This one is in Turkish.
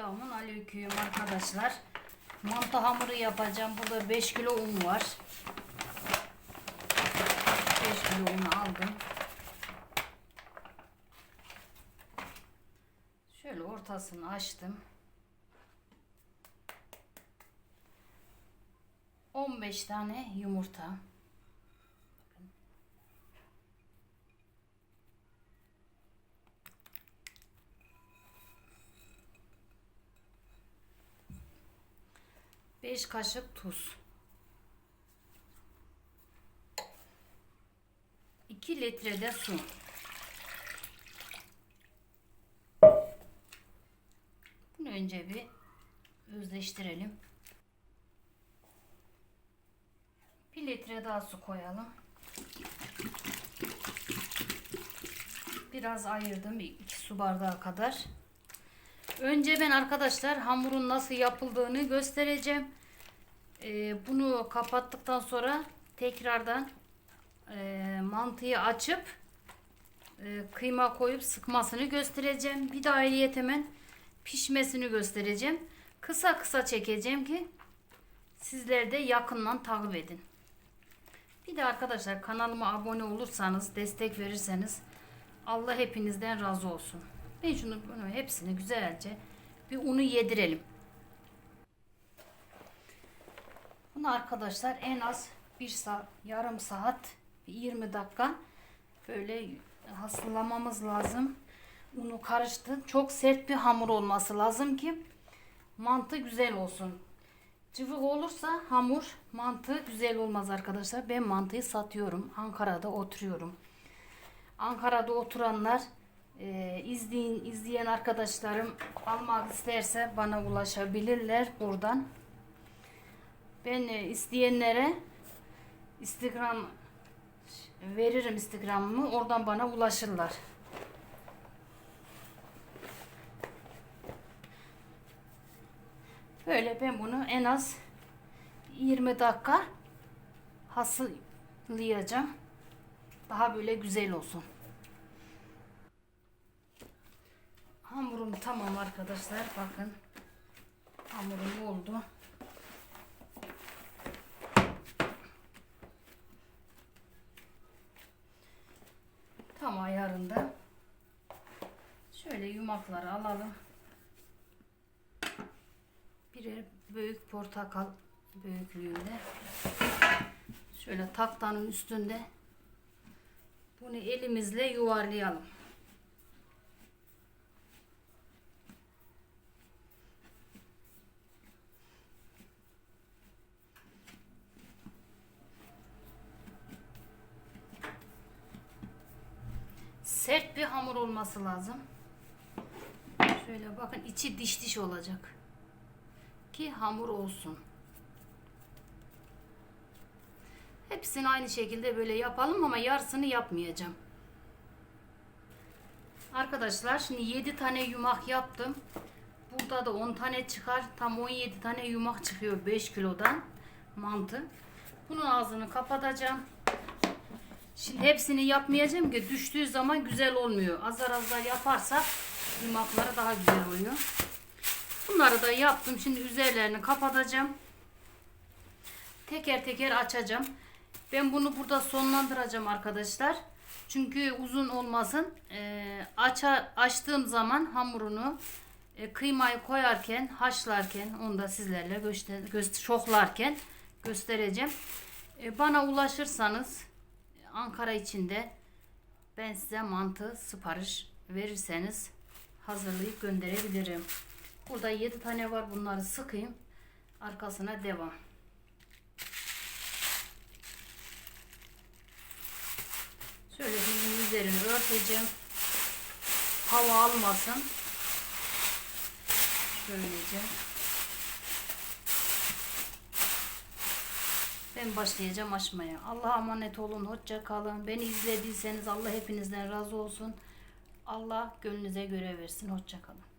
Selamun aleyküm arkadaşlar. Mantı hamuru yapacağım. Burada 5 kilo un var. 5 kilo un aldım. Şöyle ortasını açtım. 15 tane yumurta. 5 kaşık tuz. 2 litre de su. Bunu önce bir özleştirelim. 1 litre daha su koyalım. Biraz ayırdım 2 su bardağı kadar. Önce ben arkadaşlar hamurun nasıl yapıldığını göstereceğim. Ee, bunu kapattıktan sonra tekrardan e, mantıyı açıp e, kıyma koyup sıkmasını göstereceğim. Bir de ayrıyet hemen pişmesini göstereceğim. Kısa kısa çekeceğim ki sizler de yakından takip edin. Bir de arkadaşlar kanalıma abone olursanız, destek verirseniz Allah hepinizden razı olsun. Şunu bunu hepsini güzelce bir unu yedirelim. Bunu arkadaşlar en az bir saat, yarım saat, bir 20 dakika böyle hasılamamız lazım. Unu karıştı. Çok sert bir hamur olması lazım ki mantı güzel olsun. Cıvık olursa hamur, mantı güzel olmaz arkadaşlar. Ben mantıyı satıyorum. Ankara'da oturuyorum. Ankara'da oturanlar e, izleyin, izleyen arkadaşlarım almak isterse bana ulaşabilirler buradan. Ben e, isteyenlere Instagram veririm Instagram'ımı. Oradan bana ulaşırlar. Böyle ben bunu en az 20 dakika hasılayacağım. Daha böyle güzel olsun. Hamurum tamam arkadaşlar. Bakın. Hamurum oldu. Tam ayarında. Şöyle yumakları alalım. Birer büyük portakal büyüklüğünde. Şöyle taktanın üstünde bunu elimizle yuvarlayalım. Sert bir hamur olması lazım. Şöyle bakın içi diş diş olacak. Ki hamur olsun. Hepsini aynı şekilde böyle yapalım ama yarısını yapmayacağım. Arkadaşlar şimdi 7 tane yumak yaptım. Burada da 10 tane çıkar. Tam 17 tane yumak çıkıyor 5 kilodan mantı. Bunun ağzını kapatacağım. Şimdi hepsini yapmayacağım ki düştüğü zaman güzel olmuyor. Azar azar yaparsak yumakları daha güzel oluyor. Bunları da yaptım. Şimdi üzerlerini kapatacağım. Teker teker açacağım. Ben bunu burada sonlandıracağım arkadaşlar. Çünkü uzun olmasın. Ee, aça, açtığım zaman hamurunu e, kıymayı koyarken, haşlarken, onu da sizlerle göster, göster şoklarken göstereceğim. E, bana ulaşırsanız Ankara içinde ben size mantı sipariş verirseniz hazırlayıp gönderebilirim. Burada 7 tane var. Bunları sıkayım. Arkasına devam. Şöyle dizinin üzerini örteceğim. Hava almasın. Şöylece. Ben başlayacağım açmaya. Allah'a emanet olun. Hoşça kalın. Beni izlediyseniz Allah hepinizden razı olsun. Allah gönlünüze göre versin. Hoşça kalın.